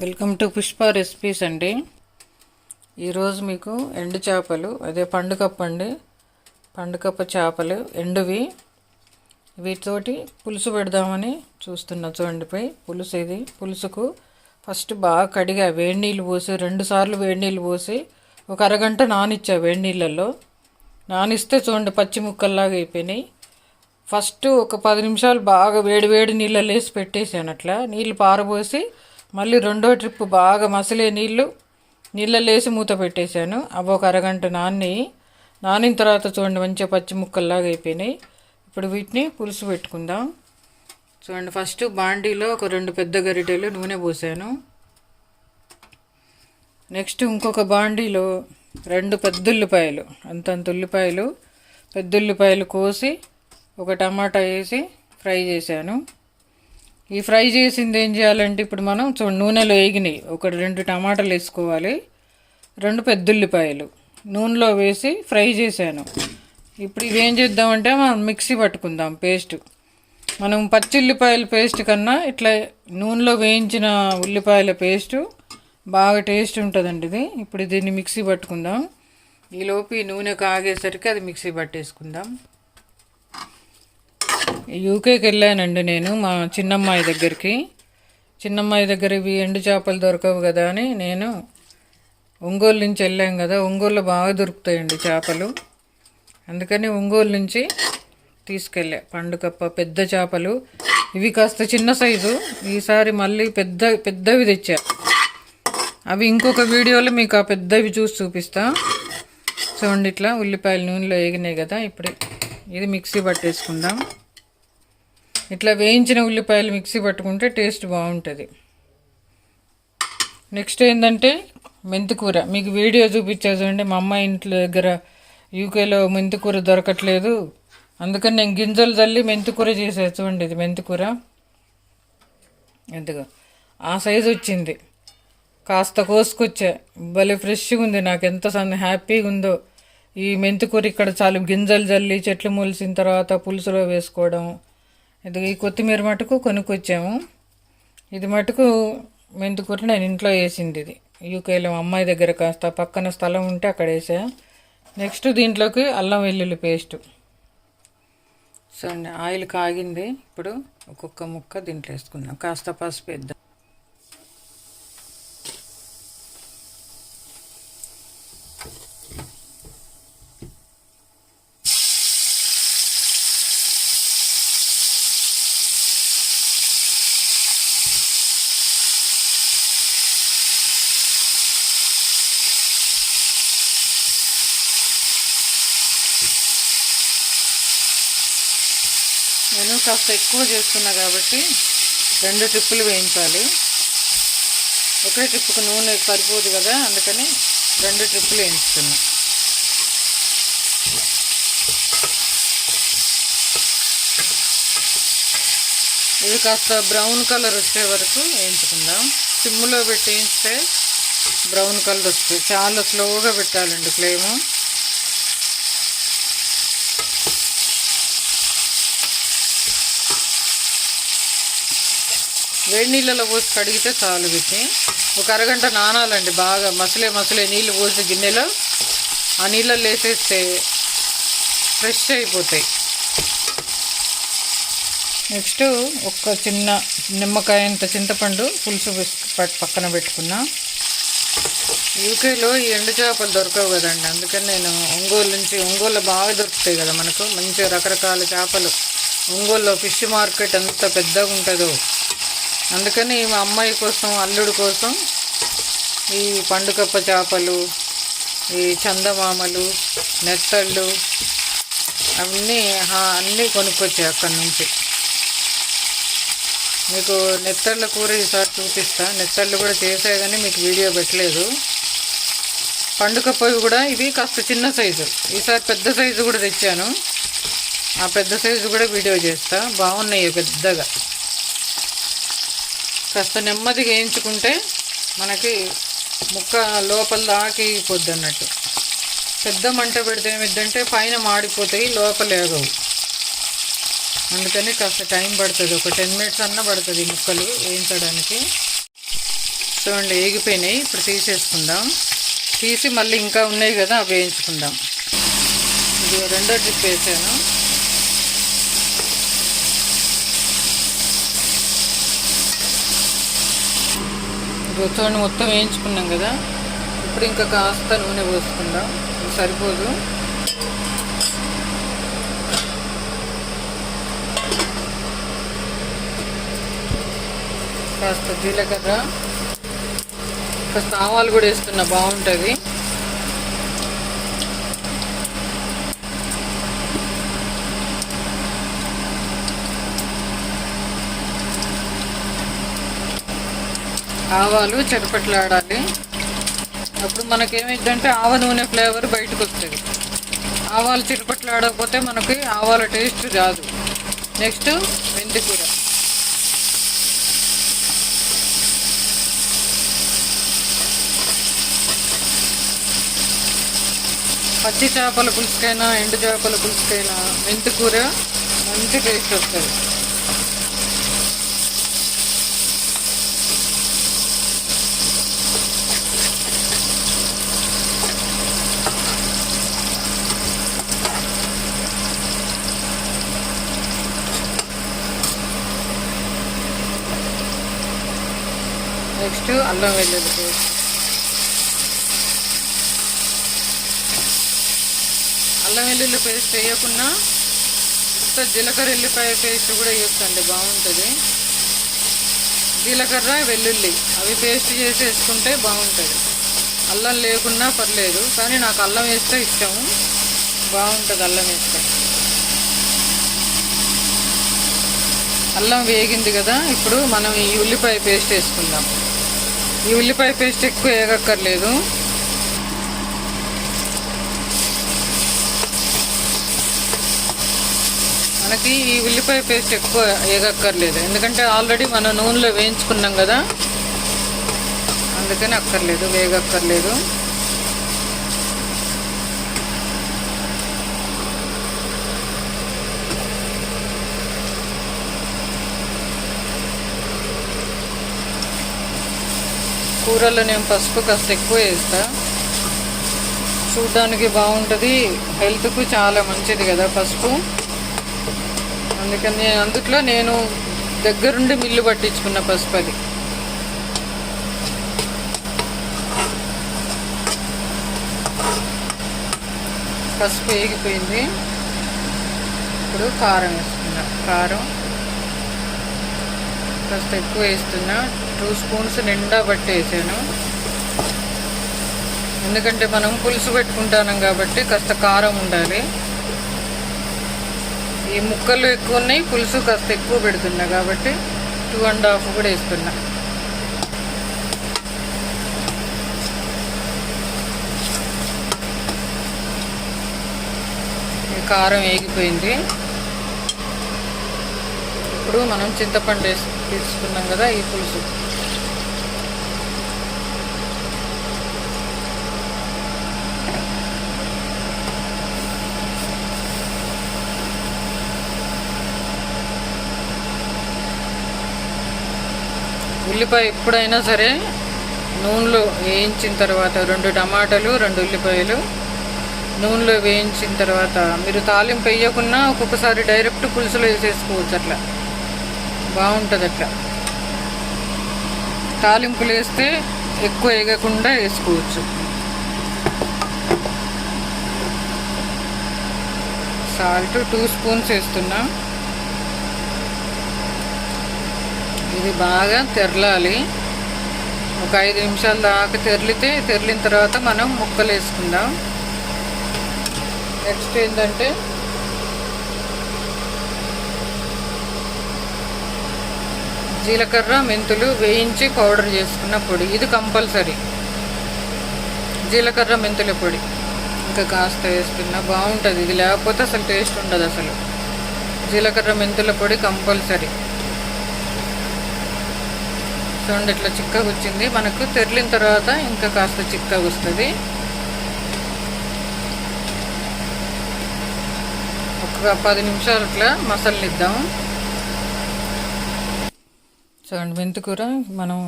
Welcome to Pushpa recipes అండి. ఈరోజు మీకు ఎండు చేపలు అదే పండుకప్ప అండి. పండుకప్ప చేపలు ఎండువి. వీటితోటి పులుసు పెడదామని చూస్తున్నా చూడండిపై పులుసు ఇది. పులుసుకు ఫస్ట్ బాగా కడిగా వేడి నీళ్ళు పోసి రెండు సార్లు వేడి నీళ్ళు పోసి ఒక అరగంట నానిచ్చా వేడి నీళ్ళల్లో. నానిస్తే చూడండి పచ్చి ముక్కల్లాగా అయిపోయినాయి. ఫస్ట్ ఒక పది నిమిషాలు బాగా వేడి వేడి నీళ్ళలో వేసి పెట్టేసాను అట్లా. నీళ్ళు పారబోసి మళ్ళీ రెండో ట్రిప్ బాగా మసలే నీళ్ళు నీళ్ళలో వేసి మూత పెట్టేశాను. అవి ఒక అరగంట నాని నానిన తర్వాత చూడండి మంచిగా పచ్చి ముక్కల్లాగా అయిపోయినాయి. ఇప్పుడు వీటిని పులుసు పెట్టుకుందాం. చూడండి ఫస్ట్ బాండీలో ఒక రెండు పెద్ద గరిటెలు నూనె పోసాను. నెక్స్ట్ ఇంకొక బాండీలో రెండు పెద్ద ఉల్లిపాయలు అంతంత ఉల్లిపాయలు పెద్ద ఉల్లిపాయలు కోసి ఒక టమాటా వేసి ఫ్రై చేశాను. ఈ ఫ్రై చేసింది ఏం చేయాలంటే ఇప్పుడు మనం చూడండి నూనెలో వేగినాయి ఒక రెండు టమాటాలు వేసుకోవాలి. రెండు పెద్ద ఉల్లిపాయలు నూనెలో వేసి ఫ్రై చేశాను. ఇప్పుడు ఇవేం చేద్దామంటే మనం మిక్సీ పట్టుకుందాం పేస్ట్. మనం పచ్చి ఉల్లిపాయల పేస్ట్ కన్నా ఇట్లా నూనెలో వేయించిన ఉల్లిపాయల పేస్టు బాగా టేస్ట్ ఉంటుందండి ఇది. ఇప్పుడు దీన్ని మిక్సీ పట్టుకుందాం. ఈలోపు ఈ నూనె కాగేసరికి అది మిక్సీ పట్టేసుకుందాం. యూకేకి వెళ్ళానండి నేను మా చిన్నమ్మాయి దగ్గరికి. చిన్నమ్మాయి దగ్గర ఇవి ఎండు చేపలు దొరకవు కదా అని నేను ఒంగోలు నుంచి వెళ్ళాం కదా ఒంగోలులో బాగా దొరుకుతాయండి చేపలు. అందుకని ఒంగోలు నుంచి తీసుకెళ్ళా. పండుకప్ప పెద్ద చేపలు. ఇవి కాస్త చిన్న సైజు. ఈసారి మళ్ళీ పెద్ద పెద్దవి తెచ్చా. అవి ఇంకొక వీడియోలో మీకు ఆ పెద్దవి చూసి చూపిస్తా. చూడండి ఇట్లా ఉల్లిపాయలు నూనెలో వేగినాయి కదా ఇప్పుడే. ఇది మిక్సీ పట్టేసుకుందాం. ఇట్లా వేయించిన ఉల్లిపాయలు మిక్సీ పట్టుకుంటే టేస్ట్ బాగుంటుంది. నెక్స్ట్ ఏంటంటే మెంతికూర. మీకు వీడియో చూపించా చూడండి మా అమ్మ ఇంట్లో దగ్గర యూకేలో మెంతికూర దొరకట్లేదు. అందుకని నేను గింజలు చల్లి మెంతికూర చేసే చూడండి ఇది మెంతికూర. ఎందుకు ఆ సైజు వచ్చింది. కాస్త కోసుకొచ్చా. భలే ఫ్రెష్గా ఉంది నాకు ఎంత సంద హ్యాపీగా ఉందో. ఈ మెంతికూర ఇక్కడ చాలు గింజలు జల్లి చెట్లు మొలిసిన తర్వాత పులుసులో వేసుకోవడం ఇది ఈ కొత్తిమీర మటుకు కొనుక్కొచ్చాము. ఇది మటుకు మెంతికూర నేను ఇంట్లో వేసింది ఇది. యూకేలో అమ్మాయి దగ్గర కాస్త పక్కన స్థలం ఉంటే అక్కడ వేసా. నెక్స్ట్ దీంట్లోకి అల్లం వెల్లుల్లి పేస్ట్. So oil కాగింది. ఇప్పుడు ఒక్కొక్క ముక్క దీంట్లో వేసుకుందాం. కాస్త పసుపు వేద్దాం నేను కాస్త ఎక్కువ చేస్తున్నా కాబట్టి రెండు ట్రిప్పులు వేయించాలి. ఒకే ట్రిప్పుకు నూనె సరిపోదు కదా అందుకని రెండు ట్రిప్పులు వేయించుతున్నా. ఇవి కాస్త బ్రౌన్ కలర్ వచ్చే వరకు వేయించుకుందాం. సిమ్లో పెట్టి వేయిస్తే బ్రౌన్ కలర్ వస్తుంది. చాలా స్లోగా పెట్టాలండి ఫ్లేము. వేడి నీళ్ళలో పోసి కడిగితే చాలు వీటిని ఒక అరగంట నానాలండి బాగా మసలే మసలే నీళ్ళు పోసి గిన్నెలో ఆ నీళ్ళల్లో వేసేస్తే ఫ్రెష్ అయిపోతాయి. నెక్స్ట్ ఒక చిన్న నిమ్మకాయ అంత చింతపండు పులుసు పక్కన పెట్టుకున్నా. యూకేలో ఈ ఎండు చేపలు దొరకవు కదండి. అందుకని నేను ఒంగోలు నుంచి ఒంగోలు బాగా దొరుకుతాయి కదా మనకు. మంచిగా రకరకాల చేపలు. ఒంగోలులో ఫిష్ మార్కెట్ ఎంత పెద్దగా ఉంటుందో. అందుకని మా అమ్మాయి కోసం అల్లుడు కోసం ఈ పండుకప్ప చేపలు ఈ చందమామలు నెత్తళ్ళు అవన్నీ అన్నీ కొనుక్కొచ్చాయి అక్కడి నుంచి. మీకు నెత్తళ్ళ కూర ఈసారి చూపిస్తా. నెత్తళ్ళు కూడా చేసే కానీ మీకు వీడియో పెట్టలేదు. పండుకప్పవి కూడా ఇది కాస్త చిన్న సైజు. ఈసారి పెద్ద సైజు కూడా తెచ్చాను. ఆ పెద్ద సైజు కూడా వీడియో చేస్తా. బాగున్నాయి పెద్దగా. కాస్త నెమ్మదిగా వేయించుకుంటే మనకి ముక్క లోపల దాకిపోద్ది అన్నట్టు. పెద్ద మంట పెడితే ఏమిద్దంటే పైన మాడిపోతాయి లోపలేగవు అందుకని కాస్త టైం పడుతుంది ఒక టెన్ మినిట్స్ అన్న పడుతుంది ముక్కలు వేయించడానికి. చూడండి ఏగిపోయినాయి ఇప్పుడు తీసేసుకుందాం. తీసి మళ్ళీ ఇంకా ఉన్నాయి కదా అవి వేయించుకుందాం. ఇది రెండో ట్రిప్ వేసాను. ఇప్పుడు చూడండి మొత్తం వేయించుకున్నాం కదా ఇప్పుడు ఇంకా కాస్త నూనె పోసుకుందాం. ఇది సరిపోదు. కాస్త జీలకర్ర కాస్త ఆవాలు కూడా వేస్తున్నా బాగుంటుంది. ఆవాలు చెరపట్లాడాలి అప్పుడు మనకేమైందంటే ఆవ నూనె ఫ్లేవర్ బయటకు వస్తుంది ఆవాలు చిరుపట్లాడకపోతే మనకి ఆవాల టేస్ట్ రాదు. నెక్స్ట్ మెంతి కూర పచ్చి చేపల పులుసుకైనా ఎండు చేపల పులుసుకైనా మెంతి కూర మంచి టేస్ట్ వస్తుంది. నెక్స్ట్ అల్లం వెల్లుల్లి పేస్ట్ అల్లం వెల్లుల్లి పేస్ట్ వేయకుండా ఉత్త జీలకర్ర ఎల్లిపాయ పేస్ట్ కూడా వేయొచ్చండి బాగుంటుంది. జీలకర్ర వెల్లుల్లి అవి పేస్ట్ చేసేసుకుంటే బాగుంటుంది. అల్లం లేకున్నా పర్లేదు కానీ నాకు అల్లం వేస్తే ఇష్టము. బాగుంటుంది అల్లం వేస్తే. అల్లం వేగింది కదా ఇప్పుడు మనం ఈ ఉల్లిపాయ పేస్ట్ వేసుకుందాం. ఈ ఉల్లిపాయ పేస్ట్ ఎక్కువ వేగక్కర్లేదు మనకి ఈ ఉల్లిపాయ పేస్ట్ ఎక్కువ వేగక్కర్లేదు ఎందుకంటే ఆల్రెడీ మనం నూనెలో వేయించుకున్నాం కదా. అందుకని అక్కర్లేదు వేగక్కర్లేదు. కూరల్లో నేను పసుపు కాస్త ఎక్కువ వేస్తా. చూడ్డానికి బాగుంటుంది. హెల్త్కు చాలా మంచిది కదా పసుపు. అందుకని అందుట్లో నేను దగ్గరుండి మిల్లు పట్టించుకున్న పసుపు అది. పసుపు వేగిపోయింది. ఇప్పుడు కారం వేస్తున్నా. కారం కాస్త ఎక్కువ వేస్తున్నా. టూ స్పూన్స్ నిండా పట్టేసాను. ఎందుకంటే మనం పులుసు పెట్టుకుంటాం కాబట్టి కాస్త కారం ఉండాలి. ఈ ముక్కలు ఎక్కువ ఉన్నాయి పులుసు కాస్త ఎక్కువ పెడుతున్నా కాబట్టి టూ అండ్ హాఫ్ కూడా వేస్తున్నా కారం వేగిపోయింది. ఇప్పుడు మనం చింతపండు వేసి తీసుకున్నాం కదా ఈ పులుసు. ఉల్లిపాయ ఎప్పుడైనా సరే నూనెలో వేయించిన తర్వాత రెండు టమాటాలు రెండు ఉల్లిపాయలు నూనెలో వేయించిన తర్వాత మీరు తాలింపు వేయకుండా ఒక్కొక్కసారి డైరెక్ట్ పులుసులో వేసేసుకోవచ్చు అట్లా. బాగుంటుంది అట్లా. తాలింపులు వేస్తే ఎక్కువ వేయకుండా వేసుకోవచ్చు. సాల్ట్ టూ స్పూన్స్ వేస్తున్నాం. ఇది బాగా తెరలాలి. ఒక ఐదు నిమిషాల దాకా తెరిలితే తెరిలిన తర్వాత మనం ముక్కలు వేసుకుందాం. నెక్స్ట్ ఏంటంటే జీలకర్ర మెంతులు వేయించి పౌడర్ చేసుకున్న పొడి. ఇది కంపల్సరీ. జీలకర్ర మెంతుల పొడి. ఇంకా కాస్త వేసుకున్నా బాగుంటుంది. ఇది లేకపోతే అసలు టేస్ట్ ఉండదు అసలు. జీలకర్ర మెంతుల పొడి కంపల్సరీ. చూడండి ఇట్లా చిక్కగా వచ్చింది. మనకు తెరిలిన తర్వాత ఇంకా కాస్త చిక్కగా వస్తుంది. ఒక పది నిమిషాలు అట్లా మసలిద్దాం. చూడండి మెంతికూర మనం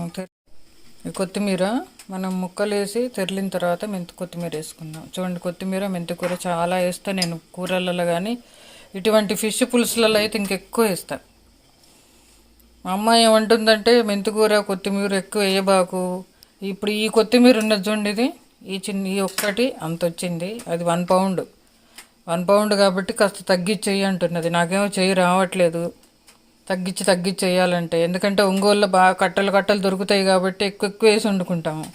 కొత్తిమీర మనం ముక్కలు వేసి తెరిలిన తర్వాత మెంతి కొత్తిమీర వేసుకుందాం. చూడండి కొత్తిమీర మెంతికూర చాలా వేస్తా. నేను కూరలలో కానీ ఇటువంటి ఫిష్ పులుసులలో అయితే ఇంకెక్కువ వేస్తాను మా అమ్మాయి ఏమంటుందంటే మెంతికూర కొత్తిమీర ఎక్కువ వేయబాకు ఇప్పుడు ఈ కొత్తిమీర ఉన్నది చూడండి ఇది. ఈ చిన్న ఈ ఒక్కటి అంత వచ్చింది. అది వన్ పౌండ్. వన్ పౌండ్ కాబట్టి కాస్త తగ్గించేయి అంటున్నది. నాకేమో చెయ్యి రావట్లేదు. తగ్గించి తగ్గించి చేయాలంటే. ఎందుకంటే ఒంగోలులో బాగా కట్టలు కట్టలు దొరుకుతాయి కాబట్టి ఎక్కువ ఎక్కువ వేసి వండుకుంటాము.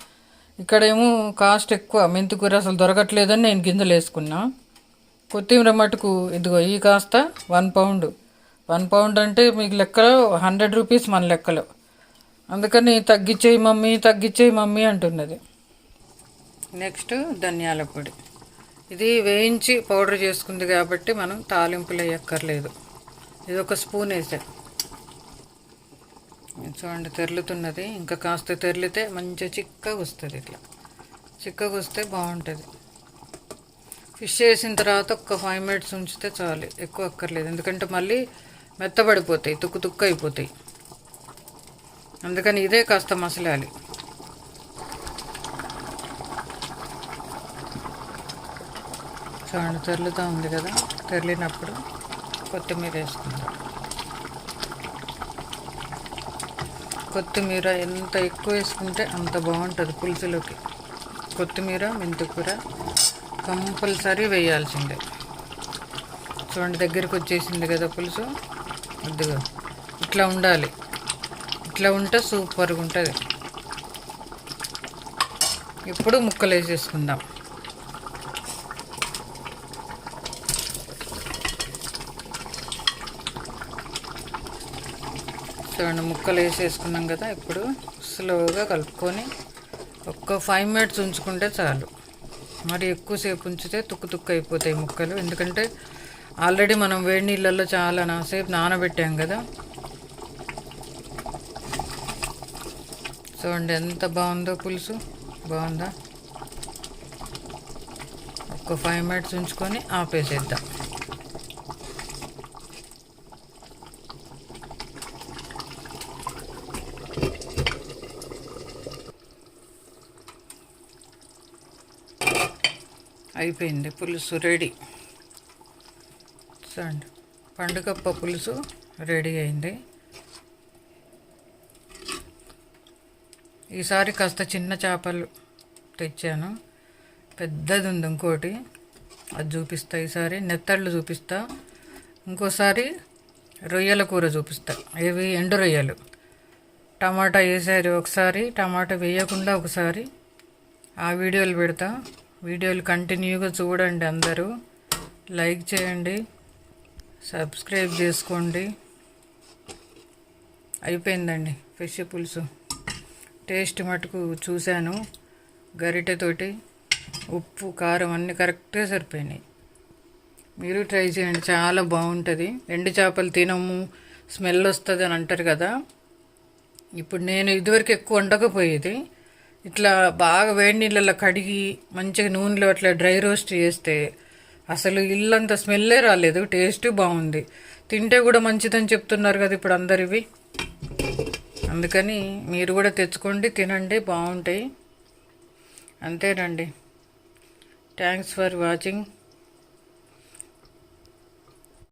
ఇక్కడేమో కాస్ట్ ఎక్కువ. మెంతికూర అసలు దొరకట్లేదని నేను గింజలు వేసుకున్నా. కొత్తిమీర మటుకు ఇదిగో ఈ కాస్త వన్ పౌండ్. వన్ పౌండ్ అంటే మీకు లెక్కలో హండ్రెడ్ రూపీస్ మన లెక్కలో. అందుకని తగ్గించేయి మమ్మీ తగ్గించేయి మమ్మీ అంటున్నది. నెక్స్ట్ ధనియాల పొడి. ఇది వేయించి పౌడర్ చేసుకుంది కాబట్టి మనం తాలింపులు వేయక్కర్లేదు. ఇది ఒక స్పూన్ వేసా. చూడండి తెరులుతున్నది. ఇంకా కాస్త తెరిలితే మంచిగా చిక్కగా వస్తుంది ఇట్లా. చిక్కగా వస్తే బాగుంటుంది. ఫిష్ చేసిన తర్వాత ఒక ఫైవ్ మినిట్స్ ఉంచితే చాలు. ఎక్కువ అక్కర్లేదు. ఎందుకంటే మళ్ళీ మెత్తబడిపోతాయి తుక్కు తుక్కు అయిపోతాయి అందుకని ఇదే కాస్త మసలాలి. చూడండి తెరులుతూ ఉంది కదా తెరిలినప్పుడు కొత్తిమీర వేసుకుందాం. కొత్తిమీర ఎంత ఎక్కువ వేసుకుంటే అంత బాగుంటుంది పులుసులోకి. కొత్తిమీర మెంతికూర కంపల్సరీ వేయాల్సిందే. చూడండి దగ్గరికి వచ్చేసింది కదా పులుసు. అదిగో ఇట్లా ఉండాలి. ఇట్లా ఉంటే సూపర్గా ఉంటుంది. ఇప్పుడు ముక్కలు వేసేసుకుందాం. చూడండి ముక్కలు వేసేసుకున్నాం కదా ఇప్పుడు స్లోగా కలుపుకొని ఒక్క ఫైవ్ మినిట్స్ ఉంచుకుంటే చాలు. మరి ఎక్కువసేపు ఉంచితే తుక్కు తుక్కు అయిపోతాయి ముక్కలు. ఎందుకంటే ఆల్రెడీ మనం వేడి నీళ్ళల్లో చాలా నాసేపు నానబెట్టాం కదా. చూడండి ఎంత బాగుందో పులుసు. బాగుందా? ఒక ఫైవ్ మినిట్స్ ఉంచుకొని ఆపేసేద్దాం. అయిపోయింది పులుసు రెడీ. చూడండి. పండుగప్ప పులుసు రెడీ అయింది. ఈసారి కాస్త చిన్న చేపలు తెచ్చాను. పెద్దది ఉంది ఇంకోటి. అది చూపిస్తా ఈసారి. నెత్తళ్ళు చూపిస్తా. ఇంకోసారి రొయ్యల కూర చూపిస్తా. ఇవి ఎండు రొయ్యలు. టమాటా వేసారు ఒకసారి. టమాటా వేయకుండా ఒకసారి ఆ వీడియోలు పెడతా. వీడియోలు కంటిన్యూగా చూడండి అందరూ. లైక్ చేయండి. సబ్స్క్రైబ్ చేసుకోండి. అయిపోయిందండి ఫిష్ పులుసు. టేస్ట్ మటుకు చూశాను. గరిటెతోటి ఉప్పు కారం అన్నీ కరెక్ట్గా సరిపోయినాయి. మీరు ట్రై చేయండి. చాలా బాగుంటుంది. ఎండు చేపలు తినము స్మెల్ వస్తుంది అని అంటారు కదా. ఇప్పుడు నేను ఇదివరకు ఎక్కువ వండకపోయేది. ఇట్లా బాగా వేడి నీళ్ళలో కడిగి మంచిగా నూనెలో అట్లా డ్రై రోస్ట్ చేస్తే అసలు ఇల్లంత స్మెల్లే రాలేదు టేస్ట్ బాగుంది. తింటే కూడా మంచిదని చెప్తున్నారు కదా ఇప్పుడు అందరివి. అందుకని మీరు కూడా తెచ్చుకోండి తినండి బాగుంటాయి. అంతేనండి. Thanks for watching